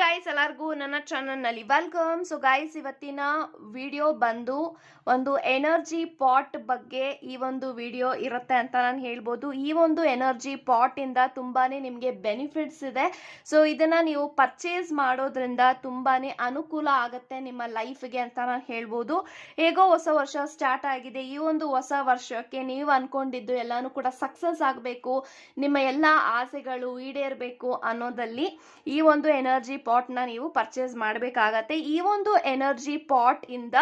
Guys ಎಲ್ಲರಿಗೂ ನನ್ನ ಚಾನಲ್ನಲ್ಲಿ ವೆಲ್ಕಮ್ ಸೊ ಗಾಯ್ಸ್ ಇವತ್ತಿನ ವಿಡಿಯೋ ಬಂದು ಒಂದು ಎನರ್ಜಿ ಪಾಟ್ ಬಗ್ಗೆ ಈ ಒಂದು ವಿಡಿಯೋ ಇರುತ್ತೆ ಅಂತ ನಾನು ಹೇಳ್ಬೋದು. ಈ ಒಂದು ಎನರ್ಜಿ ಪಾಟಿಂದ ತುಂಬಾ ನಿಮಗೆ ಬೆನಿಫಿಟ್ಸ್ ಇದೆ. ಸೊ ಇದನ್ನು ನೀವು ಪರ್ಚೇಸ್ ಮಾಡೋದ್ರಿಂದ ತುಂಬಾ ಅನುಕೂಲ ಆಗುತ್ತೆ ನಿಮ್ಮ ಲೈಫ್ಗೆ ಅಂತ ನಾನು ಹೇಳ್ಬೋದು. ಹೇಗೋ ಹೊಸ ವರ್ಷ ಸ್ಟಾರ್ಟ್ ಆಗಿದೆ. ಈ ಒಂದು ಹೊಸ ವರ್ಷಕ್ಕೆ ನೀವು ಅಂದ್ಕೊಂಡಿದ್ದು ಎಲ್ಲಾನು ಕೂಡ ಸಕ್ಸಸ್ ಆಗಬೇಕು. ನಿಮ್ಮ ಎಲ್ಲ ಆಸೆಗಳು ಈಡೇರಬೇಕು ಅನ್ನೋದಲ್ಲಿ ಈ ಒಂದು ಎನರ್ಜಿ ಪಾಟ್ನ ನೀವು ಪರ್ಚೇಸ್ ಮಾಡಬೇಕಾಗತ್ತೆ. ಈ ಒಂದು ಎನರ್ಜಿ ಪಾಟ್ ಇಂದ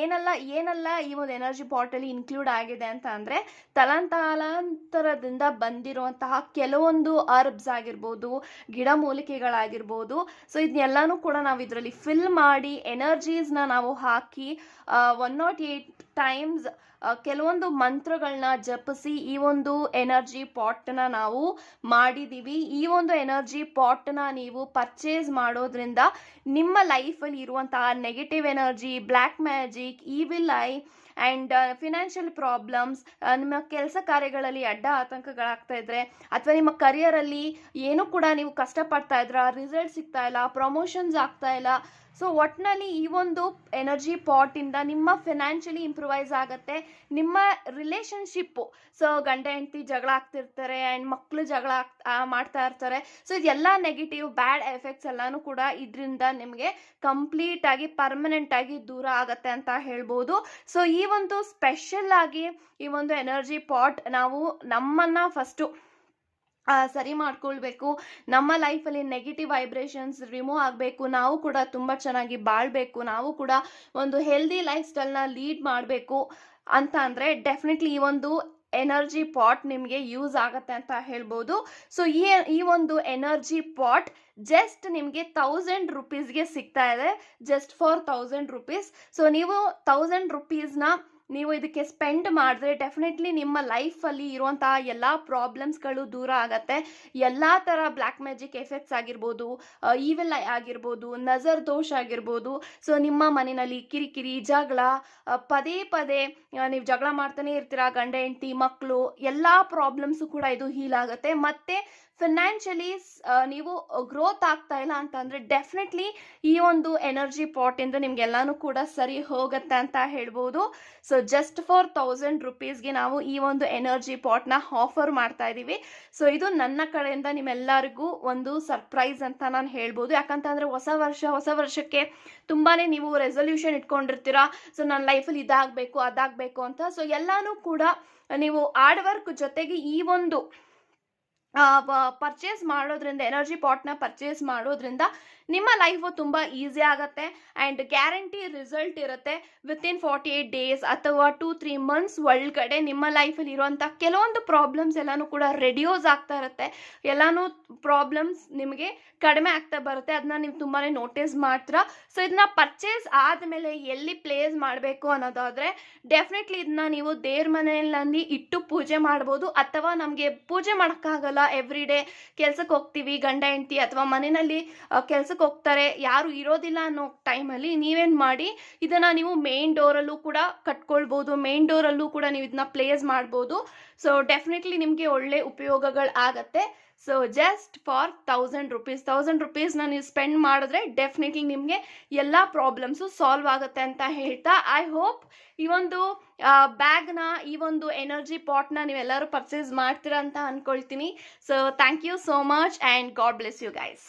ಏನಲ್ಲ, ಏನೆಲ್ಲ ಈ ಒಂದು ಎನರ್ಜಿ ಪಾಟಲ್ಲಿ ಇನ್ಕ್ಲೂಡ್ ಆಗಿದೆ ಅಂತ ಅಂದರೆ, ತಲಾಂತರಾಂತರದಿಂದ ಬಂದಿರುವಂತಹ ಕೆಲವೊಂದು ಅರ್ಬ್ಸ್ ಆಗಿರ್ಬೋದು ಗಿಡಮೂಲಿಕೆಗಳಾಗಿರ್ಬೋದು ಸೊ ಇದನ್ನೆಲ್ಲನೂ ಕೂಡ ನಾವು ಇದರಲ್ಲಿ ಫಿಲ್ ಮಾಡಿ ಎನರ್ಜೀಸ್ನ ನಾವು ಹಾಕಿ ಒನ್ ನಾಟ್ ಏಯ್ಟ್ ಟೈಮ್ಸ್ ಕೆಲವೊಂದು ಮಂತ್ರಗಳನ್ನ ಜಪಿಸಿ ಈ ಒಂದು ಎನರ್ಜಿ ಪಾಟ್ನ ನಾವು ಮಾಡಿದ್ದೀವಿ ಈ ಒಂದು ಎನರ್ಜಿ ಪಾಟ್ನ ನೀವು ಪರ್ಚೇಸ್ ಮಾಡೋದ್ರಿಂದ ನಿಮ್ಮ ಲೈಫಲ್ಲಿ ಇರುವಂತಹ negative energy, black magic, evil eye and financial problems ನಿಮ್ಮ ಕೆಲಸ ಕಾರ್ಯಗಳಲ್ಲಿ ಅಡ್ಡ ಆತಂಕಗಳಾಗ್ತಾ ಇದ್ರೆ ಅಥವಾ ನಿಮ್ಮ ಕರಿಯರಲ್ಲಿ ಏನೂ ಕೂಡ ನೀವು ಕಷ್ಟಪಡ್ತಾ ಇದ್ರ ರಿಸಲ್ಟ್ ಸಿಗ್ತಾ ಇಲ್ಲ, ಪ್ರಮೋಷನ್ಸ್ ಆಗ್ತಾ ಇಲ್ಲ. ಸೊ ಒಟ್ಟಿನಲ್ಲಿ ಈ ಒಂದು ಎನರ್ಜಿ ಪಾಟಿಂದ ನಿಮ್ಮ ಫಿನಾನ್ಷಿಯಲಿ ಇಂಪ್ರೂವೈಸ್ ಆಗುತ್ತೆ. ನಿಮ್ಮ ರಿಲೇಶನ್ಶಿಪ್ಪು ಸೊ ಗಂಡ ಹೆಂಡತಿ ಜಗಳ ಆಗ್ತಿರ್ತಾರೆ ಆ್ಯಂಡ್ ಮಕ್ಕಳು ಜಗಳ ಮಾಡ್ತಾ ಇರ್ತಾರೆ. ಸೊ ಇದೆಲ್ಲ ನೆಗೆಟಿವ್ ಬ್ಯಾಡ್ ಎಫೆಕ್ಟ್ಸ್ ಎಲ್ಲಾನು ಕೂಡ ಇದರಿಂದ ನಿಮಗೆ ಕಂಪ್ಲೀಟ್ ಆಗಿ ಪರ್ಮನೆಂಟ್ ಆಗಿ ದೂರ ಆಗುತ್ತೆ ಅಂತ ಹೇಳ್ಬೋದು. ಸೊ ಈ ಒಂದು ಸ್ಪೆಷಲ್ ಆಗಿ ಈ ಒಂದು ಎನರ್ಜಿ ಪಾಟ್ ನಾವು ನಮ್ಮನ್ನ ಫಸ್ಟು ಸರಿ ಮಾಡ್ಕೊಳ್ಬೇಕು. ನಮ್ಮ ಲೈಫಲ್ಲಿ ನೆಗೆಟಿವ್ ವೈಬ್ರೇಷನ್ಸ್ ರಿಮೂವ್ ಆಗಬೇಕು. ನಾವು ಕೂಡ ತುಂಬ ಚೆನ್ನಾಗಿ ಬಾಳಬೇಕು. ನಾವು ಕೂಡ ಒಂದು ಹೆಲ್ದಿ ಲೈಫ್ ಸ್ಟೈಲ್ನ ಲೀಡ್ ಮಾಡಬೇಕು ಅಂತ ಅಂದರೆ ಡೆಫಿನೆಟ್ಲಿ ಈ ಒಂದು ಎನರ್ಜಿ ಪಾಟ್ ನಿಮಗೆ ಯೂಸ್ ಆಗತ್ತೆ ಅಂತ ಹೇಳ್ಬೋದು. ಸೊ ಈ ಈ ಒಂದು ಎನರ್ಜಿ ಪಾಟ್ ಜಸ್ಟ್ ನಿಮಗೆ ತೌಸಂಡ್ ರುಪೀಸ್ಗೆ ಸಿಗ್ತಾ ಇದೆ. Just for thousand rupees so ನೀವು ತೌಸಂಡ್ ರುಪೀಸ್ನ ನೀವು ಇದಕ್ಕೆ ಸ್ಪೆಂಡ್ ಮಾಡಿದ್ರೆ ಡೆಫಿನೆಟ್ಲಿ ನಿಮ್ಮ ಲೈಫಲ್ಲಿ ಇರುವಂತಹ ಎಲ್ಲ ಪ್ರಾಬ್ಲಮ್ಸ್ಗಳು ದೂರ ಆಗತ್ತೆ. ಎಲ್ಲ ಥರ ಬ್ಲ್ಯಾಕ್ ಮ್ಯಾಜಿಕ್ ಎಫೆಕ್ಟ್ಸ್ ಆಗಿರ್ಬೋದು ಈವೆಲ್ ಆಗಿರ್ಬೋದು, ನಜರ್ ದೋಷ ಆಗಿರ್ಬೋದು. ಸೊ ನಿಮ್ಮ ಮನೆಯಲ್ಲಿ ಕಿರಿಕಿರಿ, ಜಗಳ ಪದೇ ಪದೇ ನೀವು ಜಗಳ ಮಾಡ್ತಾನೆ ಇರ್ತೀರಾ, ಗಂಡ, ಹೆಂಡತಿ ಮಕ್ಕಳು ಎಲ್ಲ ಪ್ರಾಬ್ಲಮ್ಸು ಕೂಡ ಇದು ಹೀಲ್ ಆಗುತ್ತೆ. ಮತ್ತೆ ಫಿನಾನ್ಷಿಯಲಿ ನೀವು ಗ್ರೋತ್ ಆಗ್ತಾ ಇಲ್ಲ ಅಂತಂದ್ರೆ ಡೆಫಿನೆಟ್ಲಿ ಈ ಒಂದು ಎನರ್ಜಿ ಪಾಟಿಂದ ನಿಮ್ಗೆಲ್ಲಾನು ಕೂಡ ಸರಿ ಹೋಗುತ್ತೆ ಅಂತ ಹೇಳ್ಬೋದು. ಸೊ ಜಸ್ಟ್ ಫಾರ್ ತೌಸಂಡ್ ರುಪೀಸ್ಗೆ ನಾವು ಈ ಒಂದು ಎನರ್ಜಿ ಪಾಟ್ನ ಆಫರ್ ಮಾಡ್ತಾ ಇದ್ದೀವಿ ಸೊ ಇದು ನನ್ನ ಕಡೆಯಿಂದ ನಿಮ್ಮೆಲ್ಲರಿಗೂ ಒಂದು ಸರ್ಪ್ರೈಸ್ ಅಂತ ನಾನು ಹೇಳ್ಬೋದು. ಯಾಕಂತಂದ್ರೆ ಹೊಸ ವರ್ಷ, ಹೊಸ ವರ್ಷಕ್ಕೆ ತುಂಬಾ ನೀವು ರೆಸೊಲ್ಯೂಷನ್ ಇಟ್ಕೊಂಡಿರ್ತೀರಾ. ಸೊ ನನ್ನ ಲೈಫಲ್ಲಿ ಇದಾಗಬೇಕು, ಅದಾಗಬೇಕು ಅಂತ. ಸೊ ಎಲ್ಲಾನು ಕೂಡ ನೀವು ಹಾರ್ಡ್ ವರ್ಕ್ ಜೊತೆಗೆ ಈ ಒಂದು ಪರ್ಚೇಸ್ ಮಾಡೋದ್ರಿಂದ ಎನರ್ಜಿ ಪಾಟ್ನ ಪರ್ಚೇಸ್ ಮಾಡೋದ್ರಿಂದ ನಿಮ್ಮ ಲೈಫು ತುಂಬ ಈಸಿ ಆಗುತ್ತೆ ಆ್ಯಂಡ್ ಗ್ಯಾರಂಟಿ ರಿಸಲ್ಟ್ ಇರುತ್ತೆ ವಿತಿನ್ ಫಾರ್ಟಿ ಏಯ್ಟ್ ಡೇಸ್ ಅಥವಾ ಟೂ ತ್ರೀ ಮಂತ್ಸ್ ಒಳಗಡೆ ನಿಮ್ಮ ಲೈಫಲ್ಲಿ ಇರುವಂಥ ಕೆಲವೊಂದು ಪ್ರಾಬ್ಲಮ್ಸ್ ಎಲ್ಲನೂ ಕೂಡ ರೆಡ್ಯೂಸ್ ಆಗ್ತಾ ಇರುತ್ತೆ. ಎಲ್ಲನೂ ಪ್ರಾಬ್ಲಮ್ಸ್ ನಿಮಗೆ ಕಡಿಮೆ ಆಗ್ತಾ ಬರುತ್ತೆ. ಅದನ್ನ ನೀವು ತುಂಬಾ ನೋಟಿಸ್ ಮಾಡ್ತೀರಾ. ಸೊ ಇದನ್ನ ಪರ್ಚೇಸ್ ಆದಮೇಲೆ ಎಲ್ಲಿ ಪ್ಲೇಸ್ ಮಾಡಬೇಕು ಅನ್ನೋದಾದರೆ ಡೆಫಿನೆಟ್ಲಿ ಇದನ್ನ ನೀವು ದೇವ್ರ ಮನೆಯಲ್ಲಿ ಇಟ್ಟು ಪೂಜೆ ಮಾಡ್ಬೋದು ಅಥವಾ ನಮಗೆ ಪೂಜೆ ಮಾಡೋಕ್ಕಾಗಲ್ಲ ಎವ್ರಿ ಡೇ ಕೆಲ್ಸಕ್ಕೆ ಹೋಗ್ತೀವಿ, ಗಂಡ, ಹೆಂಡತಿ ಅಥವಾ ಮನೆಯಲ್ಲಿ ಕೆಲ್ಸಕ್ಕೆ ಹೋಗ್ತಾರೆ, ಯಾರು ಇರೋದಿಲ್ಲ ಅನ್ನೋ ಟೈಮಲ್ಲಿ ನೀವೇನು ಮಾಡಿ ಇದನ್ನು ನೀವು ಮೇನ್ ಡೋರಲ್ಲೂ ಕೂಡ ಕಟ್ಕೊಳ್ಬೋದು ಮೇನ್ ಡೋರಲ್ಲೂ ಕೂಡ ನೀವು ಇದನ್ನ ಪ್ಲೇಸ್ ಮಾಡ್ಬೋದು. ಸೊ ಡೆಫಿನೆಟ್ಲಿ ನಿಮಗೆ ಒಳ್ಳೆ ಉಪಯೋಗಗಳು ಆಗತ್ತೆ so just for thousand rupees thousand ರುಪೀಸ್ನ ನೀವು ಸ್ಪೆಂಡ್ ಮಾಡಿದ್ರೆ ಡೆಫಿನೆಟ್ಲಿ ನಿಮಗೆ ಎಲ್ಲ ಪ್ರಾಬ್ಲಮ್ಸು ಸಾಲ್ವ್ ಆಗುತ್ತೆ ಅಂತ ಹೇಳ್ತಾ ಐ ಹೋಪ್ ಈ ಒಂದು ಬ್ಯಾಗ್ನ ಈ ಒಂದು ಎನರ್ಜಿ ಪಾಟ್ನ ನೀವೆಲ್ಲರೂ ಪರ್ಚೇಸ್ ಮಾಡ್ತೀರಾ ಅಂತ ಅಂದ್ಕೊಳ್ತೀನಿ so thank you so much and God bless you guys